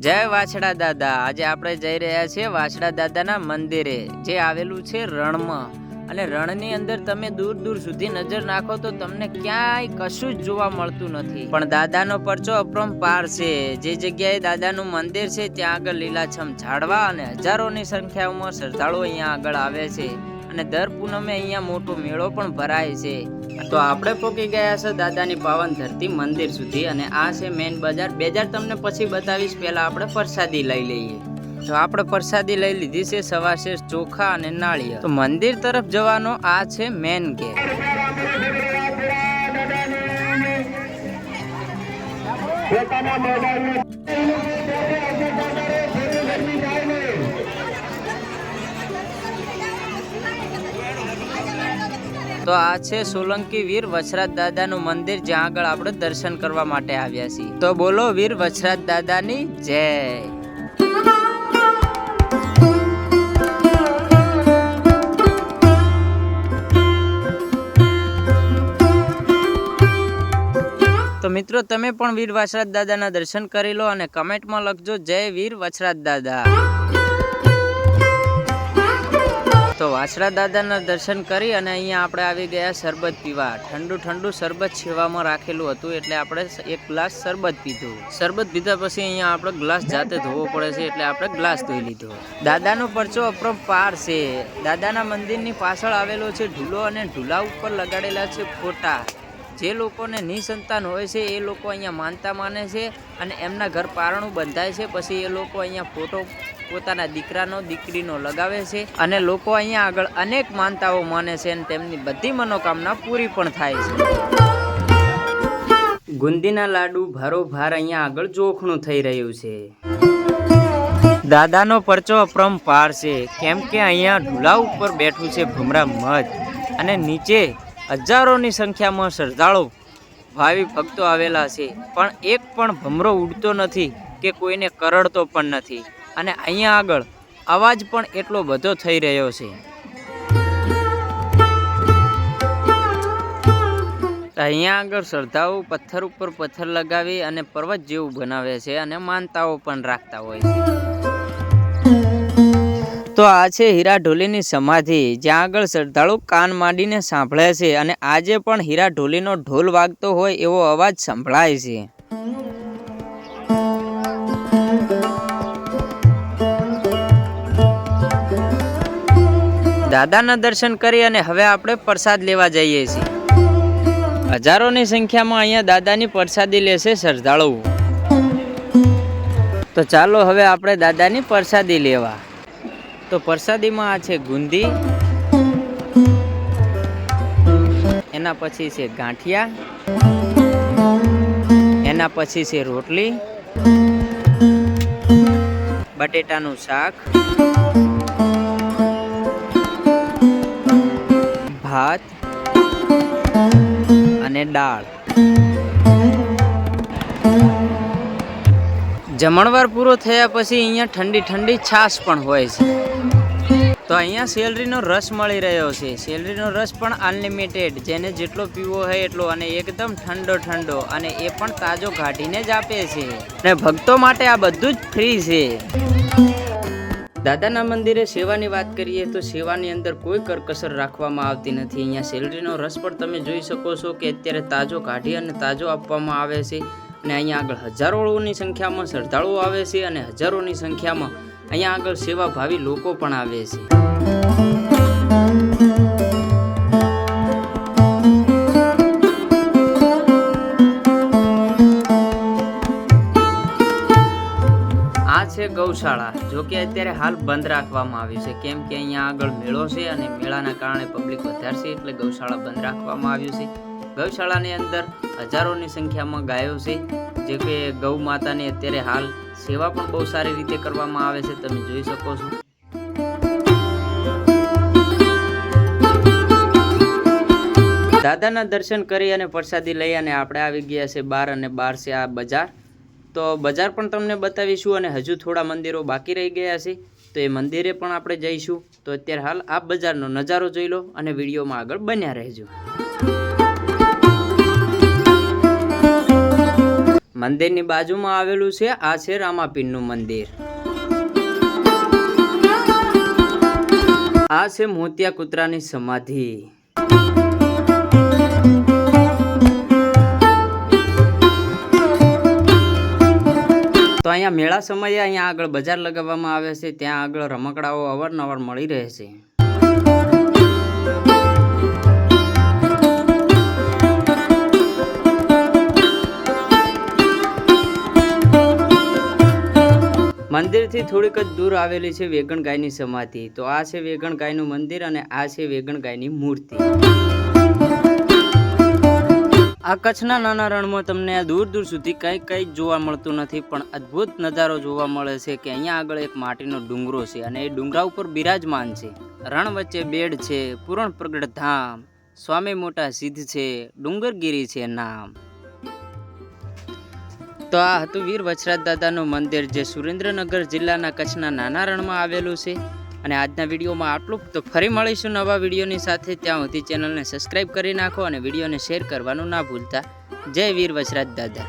જય વાછડા દાદા. આજે આપણે જઈ રહ્યા છીએ વાછડા દાદાના મંદિરે, જે આવેલું છે રણમાં. અને રણની અંદર તમે દૂર દૂર સુધી નજર નાખો તો તમને ક્યાંય કશું જ જોવા મળતું નથી. પણ દાદાનો પરચો અપરંપાર છે. જે જગ્યાએ દાદાનું મંદિર છે, ત્યાં આગળ લીલાછમ ઝાડવા અને હજારોની સંખ્યામાં શ્રદ્ધાળુઓ અહીંયા આગળ આવે છે. અને દર પૂનમે અહીંયા મોટો મેળો પણ ભરાય છે. તો આપણે પોકી ગયા છે દાદાની પાવન ધરતી મંદિર સુધી અને આ છે મેન બજાર. બજાર તમને પછી બતાવીશ, પહેલા આપણે પ્રસાદી લઈ લઈએ. તો આપણે પ્રસાદી લઈ લીધી છે સવાશેર ચોખા અને નાળિયેર. તો મંદિર તરફ જવાનો આ છે મેન ગેટ તો આ છે સોલંકી વીર વછરાજ દાદાનું મંદિર, જ્યાં આગળ આપણે દર્શન કરવા માટે આવ્યા છીએ. તો બોલો વીર વછરાજ દાદાની જય. તો મિત્રો, તમે પણ વીર વછરાજ દાદાના દર્શન કરી લો અને કમેન્ટમાં લખજો, જય વીર વછરાજ દાદા. તો વાછડા દાદાના દર્શન કરી અને અહીંયા આપણે આવી ગયા શરબત પીવા. ઠંડુ ઠંડુ શરબત છેવામાં રાખેલું હતું એટલે આપણે એક ગ્લાસ શરબત પીધું. શરબત પીધા પછી અહીંયા આપણે ગ્લાસ જાતે ધોવો પડે છે એટલે આપણે ગ્લાસ ધોઈ લીધો. દાદાનો પરચો અપરંપાર છે. દાદાના મંદિરની પાછળ આવેલો છે ઢૂલો અને ઢૂલા ઉપર લગાડેલા છે ફોટા. જે લોકોને નિસંતાન હોય છે, એ લોકો અહીંયા માનતા માને છે અને એમના ઘર પારણું બંધાય છે. પછી એ લોકો અહીંયા ફોટો પોતાના દીકરાનો, દીકરીનો લગાવે છે અને લોકો અહીંયા આગળ અનેક માનતાઓ માને છે અને તેમની બધી મનોકામના પૂરી પણ થાય છે. ગુંદીના લાડુ ભારોભાર અહીંયા આગળ જોખણું થઈ રહ્યું છે. દાદાનો પરચો અપરંપાર છે. કેમ કે અહીંયા ઢૂલા ઉપર બેઠું છે ભમરા મધ અને નીચે હજારોની સંખ્યામાં શ્રદ્ધાળુ, ભાવિ ભક્તો આવેલા છે. પણ એક પણ ભમરો ઉડતો નથી કે કોઈને કરડતો પણ નથી. અને અહીંયા આગળ અવાજ પણ એટલો બધો થઈ રહ્યો છે. અહીંયા આગળ શ્રદ્ધાઓ પથ્થર ઉપર પથ્થર લગાવી અને પર્વત જેવું બનાવે છે અને માનતાઓ પણ રાખતા હોય છે. તો આ છે હીરા ઢોલીની સમાધિ, જ્યાં આગળ શ્રદ્ધાળુ કાન માંડીને સાંભળે છે અને આજે પણ હીરા ઢોલીનો ઢોલ વાગતો હોય એવો અવાજ સંભળાય છે. દાદાના દર્શન કરી અને હવે આપણે પ્રસાદ લેવા જઈએ છીએ. હજારોની સંખ્યામાં અહીંયા દાદાની પ્રસાદી લેશે શ્રદ્ધાળુઓ. તો ચાલો હવે આપણે દાદાની પ્રસાદી લેવા. તો પ્રસાદીમાં આ છે ગુંદી. એના પછી છે ગાંઠિયા. એના પછી છે રોટલી. બટેટાનું શાક. ભાત. અને દાળ. જમણવાર પૂરો થયા પછી અહીંયા ઠંડી ઠંડી છાશ પણ હોય છે. તો અહીંયા સેલરીનો રસ મળી રહ્યો છે. સેલરીનો રસ પણ અનલિમિટેડ જેને જેટલો પીવો હોય એટલો અને એકદમ ઠંડો ઠંડો અને એ પણ તાજો કાઢીને જ આપે છે. અને ભક્તો માટે આ બધું જ ફ્રી છે. દાદાના મંદિરે સેવાની વાત કરીએ તો સેવાની અંદર કોઈ કરકસર રાખવામાં આવતી નથી. અહીંયા સેલરીનો રસ પણ તમે જોઈ શકો છો કે અત્યારે તાજો કાઢી અને તાજો આપવામાં આવે છે. અને અહીંયા આગળ હજારોની સંખ્યામાં શ્રદ્ધાળુઓ આવે છે અને હજારોની સંખ્યામાં અહીંયા આગળ સેવાભાવી લોકો પણ આવે છે. છે ગૌશાળા, જો કે અત્યારે હાલ બંધ રાખવામાં આવ્યું છે. કેમ કે અહીંયા આગળ મેળો છે અને મેળાના કારણે પબ્લિક વધારશે એટલે ગૌશાળા બંધ રાખવામાં આવ્યું છે. ગૌશાળાની અંદર હજારોની સંખ્યામાં ગાયો છે. જે કે ગૌ માતાની અત્યારે હાલ સેવા પણ બહુ સારી રીતે કરવામાં આવે છે. તમે જોઈ શકો છો. દાદાના દર્શન કરી અને પ્રસાદી લઈ અને આપણે આવી ગયા છે બાર અને બાર છે આ બજાર. તો બજાર પણ તમને બતાવીશું અને હજુ થોડા મંદિરો બાકી રહી ગયા છે. તો એ મંદિરે પણ આપણે જઈશું. તો અત્યારે હાલ આ બજારનો નજારો જોઈ લો અને વિડીયોમાં આગળ બન્યા રહેજો. મંદિરની બાજુમાં આવેલું છે આ છે રામાપીરનું મંદિર. આ છે મોતિયા કૂતરાની સમાધિ. તો અહીંયા મેળા સમયે અહીંયા આગળ બજાર લગાવવામાં આવે છે, ત્યાં આગળ રમકડાઓ અવારનવાર મળી રહે છે. મંદિરથી થોડીક જ દૂર આવેલી છે વેગણ ગાયની સમાધિ. તો આ છે વેગણ ગાયનું મંદિર અને આ છે વેગણ ગાયની મૂર્તિ. આ કચ્છના નાના રણમાં તમને આ દૂર દૂર સુધી કંઈ કંઈ જ જોવા મળતું નથી, પણ અદ્ભુત નજારો જોવા મળે છે કે અહીંયા આગળ એક માટીનો ડુંગરો છે અને એ ડુંગરા ઉપર બિરાજમાન છે. રણ વચ્ચે બેડ છે, પૂરણ પ્રગટ ધામ, સ્વામી મોટા સિદ્ધ છે, ડુંગરગીરી છે નામ. તો આ હતું વીર વછરાજ દાદાનું મંદિર જે સુરેન્દ્રનગર જિલ્લાના કચ્છના નાના રણમાં આવેલું છે. અને આજના વિડીયોમાં આટલું તો ફરી મળીશું નવા વિડીયોની સાથે. ત્યાં સુધી ચેનલને સબસ્ક્રાઈબ કરી નાખો અને વિડીયોને શેર કરવાનું ના ભૂલતા. જય વીર વછરાજ દાદા.